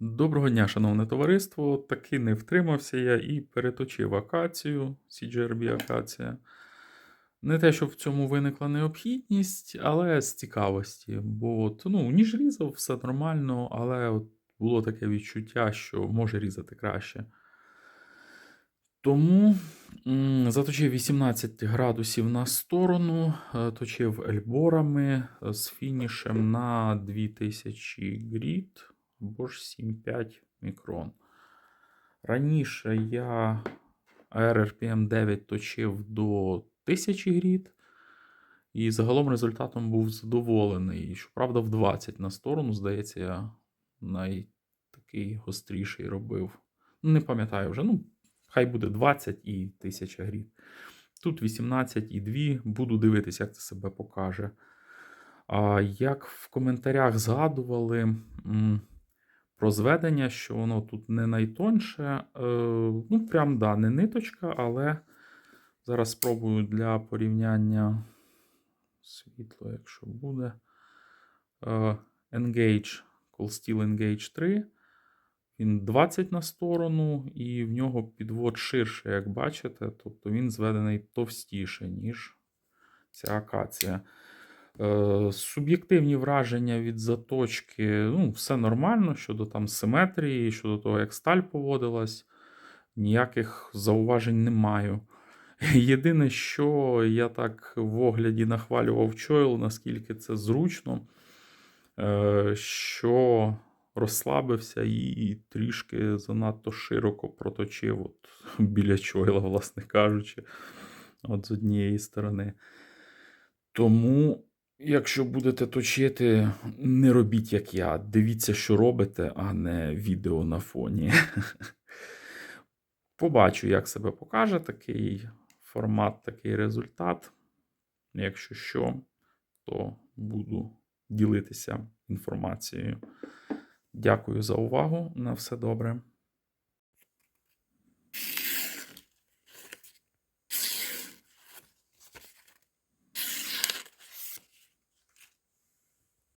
Доброго дня, шановне товариство. Таки не втримався я і переточив акацію, CGRB акація. Не те, щоб в цьому виникла необхідність, але з цікавості. Бо от, ну, ніж різав, все нормально, але от було таке відчуття, що може різати краще. Тому заточив 18 градусів на сторону, е, точив ельборами е, з фінішем на 2000 гріт або ж 7,5 мікрон. Раніше я RRPM 9 точив до 1000 гріт, і загалом результатом був задоволений. Щоправда, в 20 на сторону, здається, я найтакий гостріший робив. Не пам'ятаю вже. Ну, хай буде 20 і 1000 гріт. Тут 18 і 2. Буду дивитися, як це себе покаже. А як в коментарях згадували м, про зведення, що воно тут не найтонше. Е, ну, прям да, не ниточка, але зараз спробую для порівняння світло, якщо буде. Е, Engage, Cold Steel Engage 3. Він 20 на сторону, і в нього підвод ширше, як бачите. Тобто він зведений товстіше, ніж ця акація. Е, Суб'єктивні враження від заточки, ну, все нормально щодо там симетрії, щодо того, як сталь поводилась. Ніяких зауважень не маю. Єдине, що я так в огляді нахвалював Чойл, наскільки це зручно, е, що розслабився і трішки занадто широко проточив от, біля Чойла, власне кажучи, от з однієї сторони. Тому, якщо будете точити, не робіть як я. Дивіться, що робите, а не відео на фоні. Побачу, як себе покаже такий формат, такий результат. Якщо що, то буду ділитися інформацією. Дякую за увагу. На все добре.